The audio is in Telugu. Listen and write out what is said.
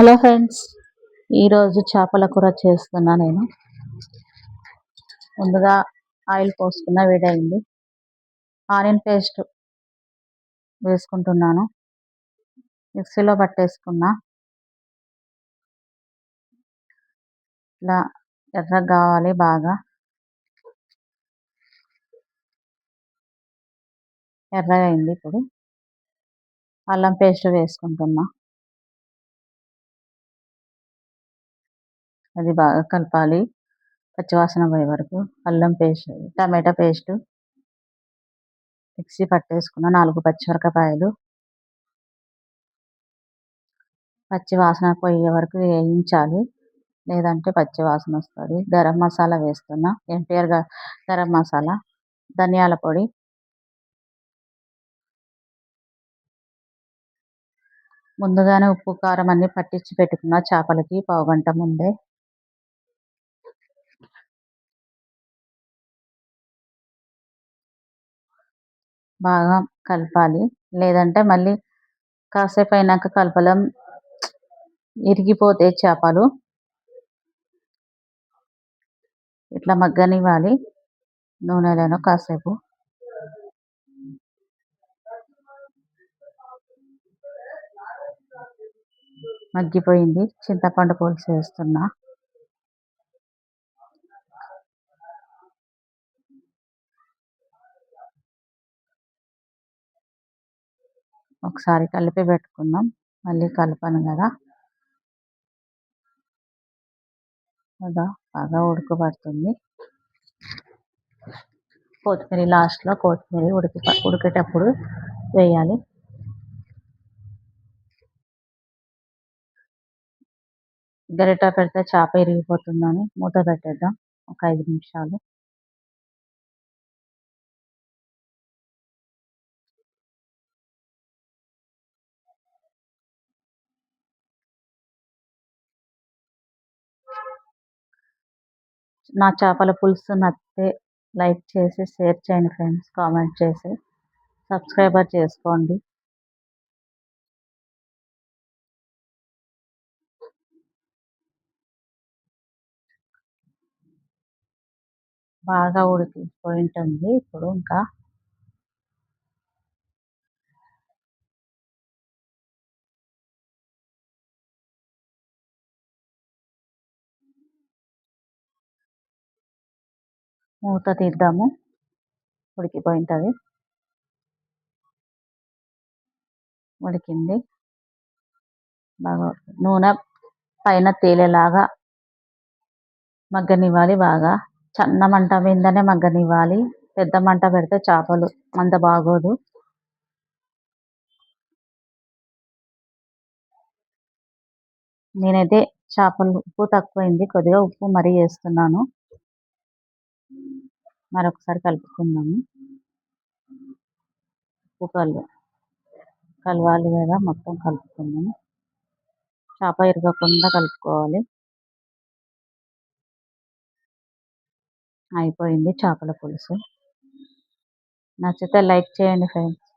హలో ఫ్రెండ్స్ ఈరోజు చేపల కూర చేస్తున్నా నేను. ముందుగా ఆయిల్ పోసుకున్న వేడైంది. ఆనియన్ పేస్ట్ వేసుకుంటున్నాను. మిక్సీలో పట్టేసుకున్నా. ఇలా ఎర్రగా కావాలి బాగా. ఎర్రగా అయింది ఇప్పుడు. అల్లం పేస్ట్ వేసుకుంటున్నా. అది బాగా కలపాలి. పచ్చివాసన పోయే వరకు అల్లం పేస్ట్ టమాటా పేస్ట్ మిక్సీ పట్టేసుకున్న నాలుగు పచ్చిమిరపకాయలు. పచ్చి వాసన పోయే వరకు వేయించాలి. లేదంటే పచ్చి వాసన వస్తుంది. గరం మసాలా వేస్తున్నా. ఎన్టీఆర్ గరం మసాలా ధనియాల పొడి. ముందుగానే ఉప్పు కారం అన్నీ పట్టించి పెట్టుకున్న చేపలకి పావుగంట ముందే బాగా కలపాలి. లేదంటే మళ్ళీ కాసేపు అయినాక కలపలేం ఇరిగిపోతాయి చేపలు ఇట్లా మగ్గనివ్వాలి నూనెలను కాసేపు. మగ్గిపోయింది. చింతపండు పులుసు వేస్తున్నా. ఒకసారి కలిపి పెట్టుకుందాం. మళ్ళీ కలపను కదా. కదా బాగా ఉడకబడుతుంది. కొత్తిమీర లాస్ట్లో కొత్తిమీర ఉడికి ఉడికేటప్పుడు వేయాలి. గరిట పెడితే చేప ఇరిగిపోతుందని మూత పెట్టేద్దాం. ఒక ఐదు నిమిషాలు. నా చేపల పులుసు నచ్చితే లైక్ చేసి షేర్ చేయండి ఫ్రెండ్స్ కామెంట్ చేసి. సబ్స్క్రైబర్ చేసుకోండి. బాగా ఉడికిపోయి ఉంటుంది ఇప్పుడు ఇంకా మూత తీద్దాము. ఉడికిపోయింటుంది ఉడికింది. బాగా నూనె పైన తేలేలాగా మగ్గనివ్వాలి బాగా. చిన్న మంట మీదనే మగ్గనివ్వాలి. పెద్ద మంట పెడితే చేపలు అంత బాగోదు. నేనైతే చేపలు ఉప్పు తక్కువైంది. కొద్దిగా ఉప్పు మరీ వేస్తున్నాను. మరొకసారి కలుపుకుందాము. ఉప్పు కలు కలవాలి కదా మొత్తం కలుపుకుందాము. చేప ఇరగకుండా కలుపుకోవాలి. అయిపోయింది చేపల పులుసు. నచ్చితే లైక్ చేయండి ఫ్రెండ్స్.